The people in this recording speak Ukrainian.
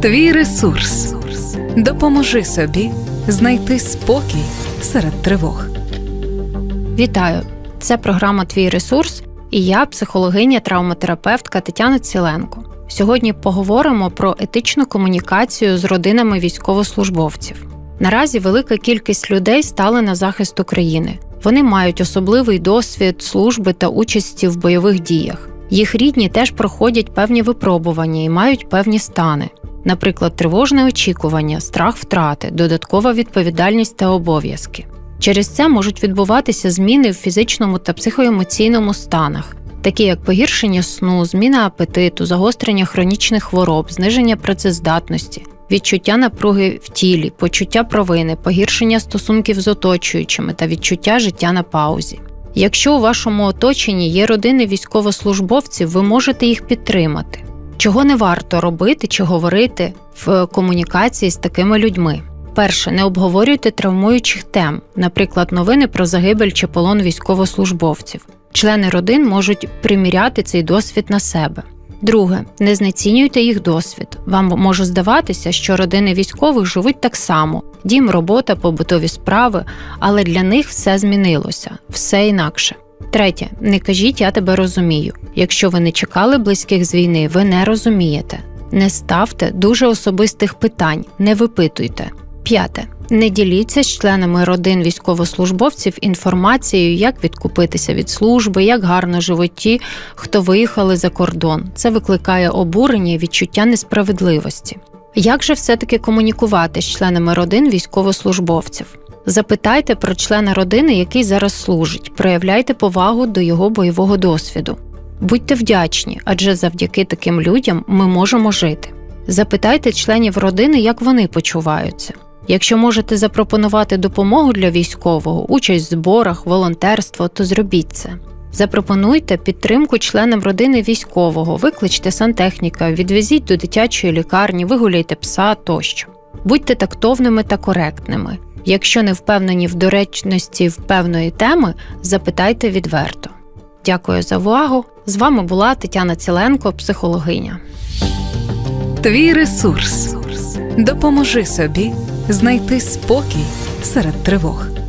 Твій ресурс. Допоможи собі знайти спокій серед тривог. Вітаю! Це програма Твій ресурс і я, психологиня, травматерапевтка Тетяна Ціленко. Сьогодні поговоримо про етичну комунікацію з родинами військовослужбовців. Наразі велика кількість людей стали на захист України. Вони мають особливий досвід служби та участі в бойових діях. Їх рідні теж проходять певні випробування і мають певні стани, наприклад, тривожне очікування, страх втрати, додаткова відповідальність та обов'язки. Через це можуть відбуватися зміни в фізичному та психоемоційному станах, такі як погіршення сну, зміна апетиту, загострення хронічних хвороб, зниження працездатності, відчуття напруги в тілі, почуття провини, погіршення стосунків з оточуючими та відчуття життя на паузі. Якщо у вашому оточенні є родини військовослужбовців, ви можете їх підтримати. Чого не варто робити чи говорити в комунікації з такими людьми? Перше, не обговорюйте травмуючих тем, наприклад, новини про загибель чи полон військовослужбовців. Члени родин можуть приміряти цей досвід на себе. Друге, не знецінюйте їх досвід. Вам може здаватися, що родини військових живуть так само: дім, робота, побутові справи, але для них все змінилося, все інакше. Третє, не кажіть, я тебе розумію. Якщо ви не чекали близьких з війни, ви не розумієте. Не ставте дуже особистих питань, не випитуйте. П'яте. Не діліться з членами родин військовослужбовців інформацією, як відкупитися від служби, як гарно живуть ті, хто виїхали за кордон. Це викликає обурення і відчуття несправедливості. Як же все-таки комунікувати з членами родин військовослужбовців? Запитайте про члена родини, який зараз служить, проявляйте повагу до його бойового досвіду. Будьте вдячні, адже завдяки таким людям ми можемо жити. Запитайте членів родини, як вони почуваються. Якщо можете запропонувати допомогу для військового, участь в зборах, волонтерство, то зробіть це. Запропонуйте підтримку членам родини військового, викличте сантехніка, відвезіть до дитячої лікарні, вигуляйте пса тощо. Будьте тактовними та коректними. Якщо не впевнені в доречності в певної теми, запитайте відверто. Дякую за увагу. З вами була Тетяна Ціленко, психологиня. Твій ресурс. Допоможи собі знайти спокій серед тривог.